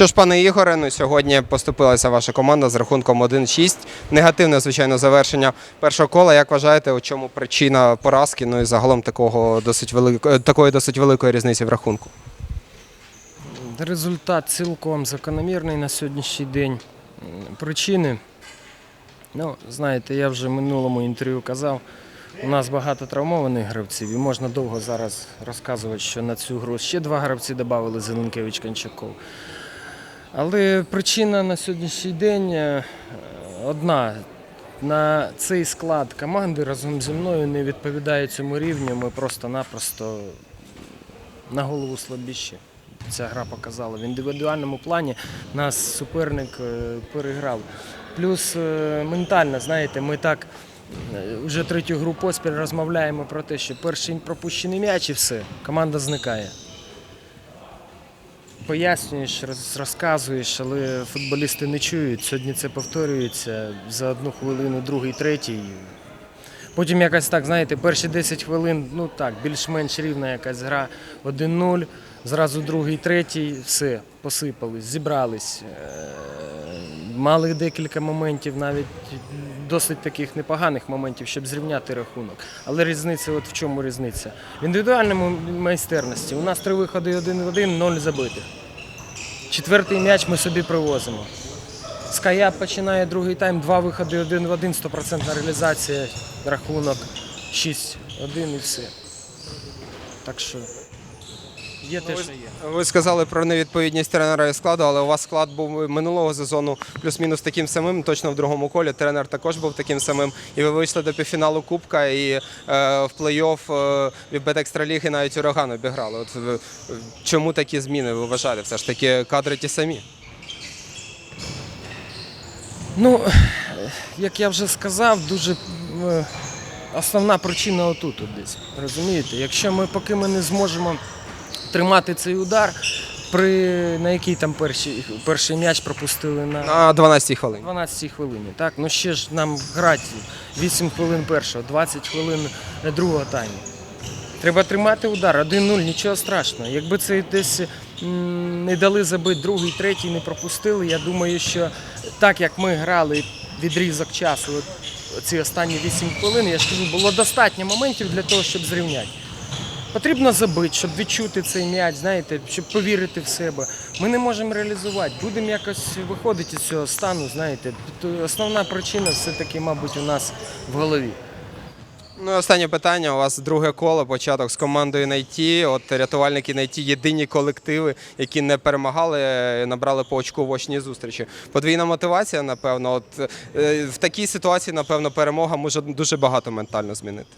Що ж, пане Ігоре, ну сьогодні поступилася ваша команда з рахунком 1-6. Негативне, звичайно, завершення першого кола. Як вважаєте, у чому причина поразки? Ну і загалом такого досить великої такої досить великої різниці в рахунку? Результат цілком закономірний на сьогоднішній день. Причини. Ну, знаєте, я вже в минулому інтерв'ю казав, у нас багато травмованих гравців, і можна довго зараз розказувати, що на цю гру ще два гравці додали Зеленкевич Кончаков. Але причина на сьогоднішній день е, одна. На цей склад команди разом зі мною не відповідає цьому рівню. Ми просто-напросто на голову слабіші. Ця гра показала. В індивідуальному плані нас суперник е, переграв. Плюс е, ментально, знаєте, ми так вже третю гру поспіль розмовляємо про те, що перший пропущений м'яч і все, команда зникає. Пояснюєш, роз- розказуєш, але футболісти не чують. Сьогодні це повторюється за одну хвилину, другий, третій. Потім якось так, знаєте, перші 10 хвилин, ну так, більш-менш рівна якась гра 1-0, зразу другий, третій, все, посипались, зібрались. Е, Мали декілька моментів, навіть досить таких непоганих моментів, щоб зрівняти рахунок. Але різниця, от в чому різниця? В індивідуальному майстерності у нас три виходи один в один, ноль забитих. Четвертий м'яч ми собі привозимо. Ская починає другий тайм, два виходи один в один, 100% реалізація, рахунок 6-1 і все. Так що є те, що є. Ви сказали про невідповідність тренера і складу, але у вас склад був минулого сезону плюс-мінус таким самим. Точно в другому колі тренер також був таким самим. І ви вийшли до півфіналу Кубка і е, в плей-офф е, від Бетекстраліги навіть ураган обіграли. От е, чому такі зміни ви вважаєте? Все ж таки кадри ті самі. Ну, як я вже сказав, дуже е, основна причина отут от десь. Розумієте? Якщо ми поки ми не зможемо тримати цей удар, при на який там перший, перший м'яч пропустили на На 12-й хвилині. 12 хвилині. Так, ну ще ж нам грати 8 хвилин першого, 20 хвилин другого тайму. Треба тримати удар, 1-0, нічого страшного. Якби це десь не дали забити другий, третій, не пропустили. Я думаю, що так як ми грали відрізок часу, ці останні 8 хвилин, я ж кажу, було достатньо моментів для того, щоб зрівняти. Потрібно забити, щоб відчути цей м'яч, знаєте, щоб повірити в себе. Ми не можемо реалізувати. Будемо якось виходити з цього стану, знаєте. Основна причина все-таки, мабуть, у нас в голові. Ну і останнє питання. У вас друге коло, початок з командою Найті. От рятувальники Найті єдині колективи, які не перемагали, е, набрали по очку в очній зустрічі. Подвійна мотивація, напевно. От е, в такій ситуації, напевно, перемога може дуже багато ментально змінити.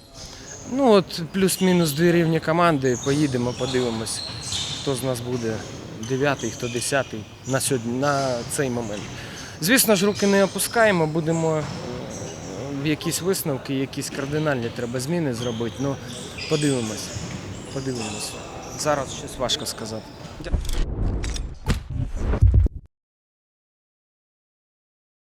Ну от плюс-мінус дві рівні команди. Поїдемо, подивимось, хто з нас буде дев'ятий, хто десятий на сьогодні, на цей момент. Звісно ж, руки не опускаємо, будемо е, в якісь висновки, якісь кардинальні треба зміни зробити. Ну, подивимось. Подивимось. Зараз щось важко сказати.